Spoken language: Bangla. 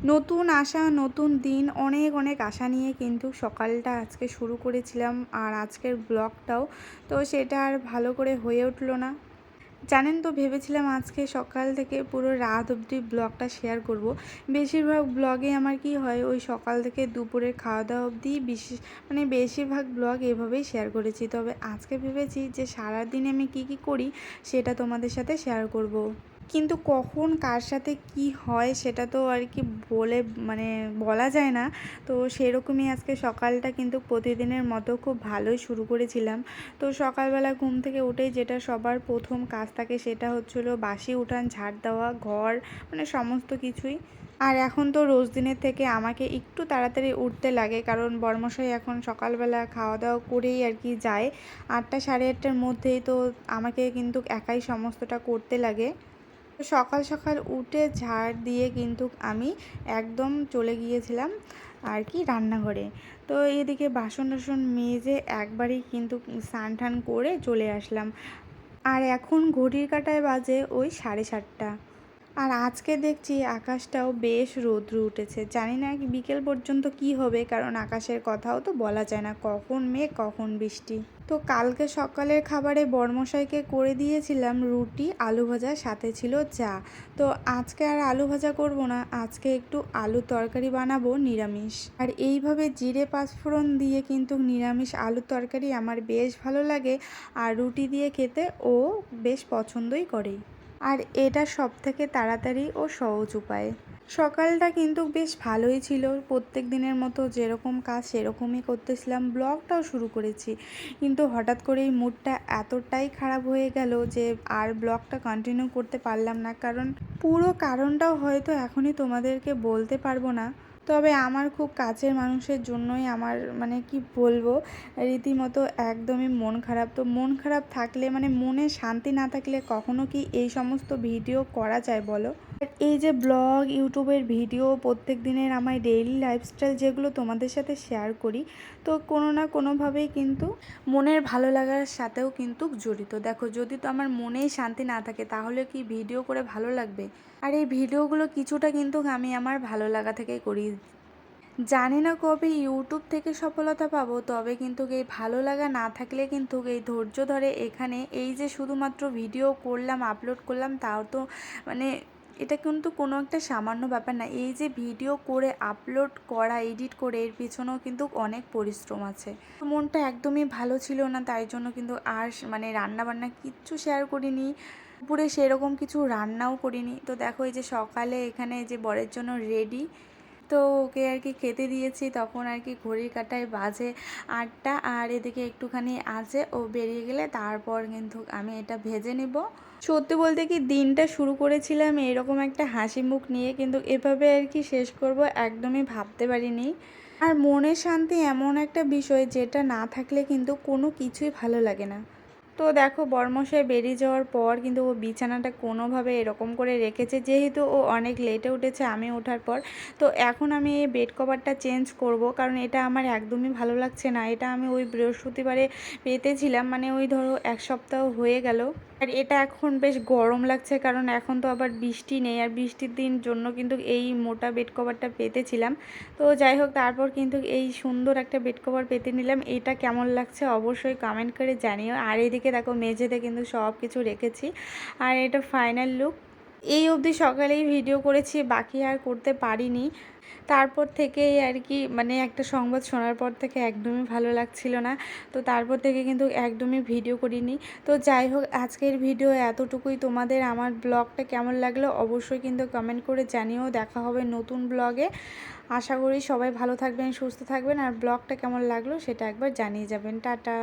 নতুন আশা, নতুন দিন, অনেক অনেক আশা নিয়ে কিন্তু সকালটা আজকে শুরু করেছিলাম আর আজকের ব্লগটাও তো সেটা আর ভালো করে হয়ে উঠল না জানেন তো, ভেবেছিলাম আজকে সকাল থেকে পুরো রাত অবধি ব্লগটা শেয়ার করব। বেশিরভাগ ব্লগে আমার কি হয়, ওই সকাল থেকে দুপুরের খাওয়া দাওয়া অবধি বিশেষ মানে বেশিরভাগ ব্লগ এভাবেই শেয়ার করেছি তবে আজকে ভেবেছি যে সারাদিন আমি কি কি করি, সেটা তোমাদের সাথে শেয়ার করব। কিন্তু কখন কার সাথে কি হয় সেটা তো আর কি বলে মানে বলা যায় না। তো সেরকমই আজকে সকালটা কিন্তু প্রতিদিনের মতো খুব ভালোই শুরু করেছিলাম। তো সকালবেলা ঘুম থেকে উঠেই যেটা সবার প্রথম কাজ থাকে সেটা হচ্ছিল বাসি উঠান, ঝাড় দেওয়া, ঘর মানে সমস্ত কিছুই। আর এখন তো রোজ দিনের থেকে আমাকে একটু তাড়াতাড়ি উঠতে লাগে, কারণ বর্মশাই এখন সকালবেলা খাওয়া দাওয়া করেই আর কি যায়। আটটা সাড়ে আটটার মধ্যেই তো আমাকে কিন্তু একাই সমস্তটা করতে লাগে। সকাল সকাল উঠে ঝাড় দিয়ে কিন্তু আমি একদম চলে গিয়েছিলাম আর কি রান্নাঘরে। তো এদিকে বাসন টাসন মেজে একবারই কিন্তু স্নান টান করে চলে আসলাম। আর এখন ঘড়ির কাটায় বাজে ওই সাড়ে সাতটা। আর আজকে দেখছি আকাশটাও বেশ রৌদ্র উঠেছে। জানি না বিকেল পর্যন্ত কি হবে, কারণ আকাশের কথাও তো বলা যায় না, কখন মেঘ, কখন বৃষ্টি। তো কালকে সকালের খাবারে বর্মশাইকে করে দিয়েছিলাম রুটি, আলু ভাজার সাথে ছিল চা। তো আজকে আর আলু ভাজা করব না, আজকে একটু আলু তরকারি বানাবো নিরামিষ। আর এইভাবে জিরে পাঁচফোড়ন দিয়ে কিন্তু নিরামিষ আলু তরকারি আমার বেশ ভালো লাগে আর রুটি দিয়ে খেতে ও বেশ পছন্দই করে। আর এটা সব থেকে তাড়াতাড়ি ও সহজ উপায়। সকালটা কিন্তু বেশ ভালোই ছিল। প্রত্যেক দিনের মতো যেরকম কাজ সেরকমই করতেছিলাম। ব্লগটাও শুরু করেছি। কিন্তু হঠাৎ করে এই মুডটা এতটাই খারাপ হয়ে গেল যে আর ব্লগটা কন্টিনিউ করতে পারলাম না। কারণ পুরো কারণটাও হয়তো এখনই তোমাদেরকে বলতে পারব না। তবে আমার খুব কাছের মানুষের জন্যই আমার মানে কি বলব, রীতিমতো একদমই মন খারাপ। তো মন খারাপ থাকলে মানে মনে শান্তি না থাকলে কখনো কি এই সমস্ত ভিডিও করা যায় বলো? এই যে ব্লগ ইউটিউবের ভিডিও প্রত্যেক দিনের আমার ডেইলি লাইফস্টাইল যেগুলো তোমাদের সাথে শেয়ার করি, তো কোনো না কোনোভাবেই কিন্তু মনের ভালো লাগার সাথেও কিন্তু জড়িত। দেখো, যদি তো আমার মনেই শান্তি না থাকে, তাহলে কি ভিডিও করে ভালো লাগবে? আর এই ভিডিওগুলো কিছুটা কিন্তু আমি আমার ভালো লাগা থেকেই করি। জানি না কবে ইউটিউব থেকে সফলতা পাবো, তবে কিন্তু এই ভালো লাগা না থাকলে কিন্তু এই ধৈর্য ধরে এখানে এই যে শুধুমাত্র ভিডিও করলাম আপলোড করলাম, তাও তো মানে এটা কিন্তু কোনো একটা সামান্য ব্যাপার না। এই যে ভিডিও করে আপলোড করা এডিট করে, এর পিছনেও কিন্তু অনেক পরিশ্রম আছে। মনটা একদমই ভালো ছিল না, তাই জন্য কিন্তু আর মানে রান্না বান্না কিচ্ছু শেয়ার করিনি। দুপুরে সেরকম কিছু রান্নাও করিনি। তো দেখো এই যে সকালে এখানে যে বরের জন্য রেডি তো ওকে আর কি খেতে দিয়েছি। তখন আর কি ঘড়ির কাটায় বাজে আটটা আর এদিকে একটুখানি আছে, ও বেরিয়ে গেলে তারপর কিন্তু আমি এটা ভেজে নিব। সত্যি বলতে কি দিনটা শুরু করেছিলাম এরকম একটা হাসি মুখ নিয়ে, কিন্তু এভাবে আর কি শেষ করব একদমই ভাবতে পারিনি। আর মনের শান্তি এমন একটা বিষয় যেটা না থাকলে কিন্তু কোনো কিছুই ভালো লাগে না। তো দেখো বর্মশায় বেরিয়ে যাওয়ার পর কিন্তু ও বিছানাটা কোনোভাবে এরকম করে রেখেছে, যেহেতু ও অনেক লেটে উঠেছে, আমি ওঠার পর। তো এখন আমি এই বেড কভারটা চেঞ্জ করব, কারণ এটা আমার একদমই ভালো লাগছে না। এটা আমি ওই বৃহস্পতিবারে পেতেছিলাম মানে ওই ধরো এক সপ্তাহ হয়ে গেল। আর এটা এখন বেশ গরম লাগছে, কারণ এখন তো আবার বৃষ্টি নেই। আর বৃষ্টির দিন জন্য কিন্তু এই মোটা বেড কভারটা পেতেছিলাম। তো যাই হোক, তারপর কিন্তু এই সুন্দর একটা বেড কভার পেতে নিলাম। এটা কেমন লাগছে অবশ্যই কমেন্ট করে জানিও। আর এদিকে দেখো, মেঝেতে কিন্তু সব কিছু রেখেছি। আর এটা ফাইনাল লুক এই অবধি সকালেই ভিডিও করেছি, বাকি আর করতে পারিনি। তারপর থেকেই আর কি মানে একটা সংবাদ শোনার পর থেকে একদমই ভালো লাগছিল না। তো তারপর থেকে কিন্তু একদমই ভিডিও করিনি। তো যাই হোক, আজকের ভিডিও এতটুকুই। তোমাদের আমার ব্লগটা কেমন লাগল অবশ্যই কিন্তু কমেন্ট করে জানিও। দেখা হবে নতুন ব্লগে আশা করি সবাই ভালো থাকবেন, সুস্থ থাকবেন। আর ব্লগটা কেমন লাগল সেটা একবার জানিয়ে যাবেন। টাটা।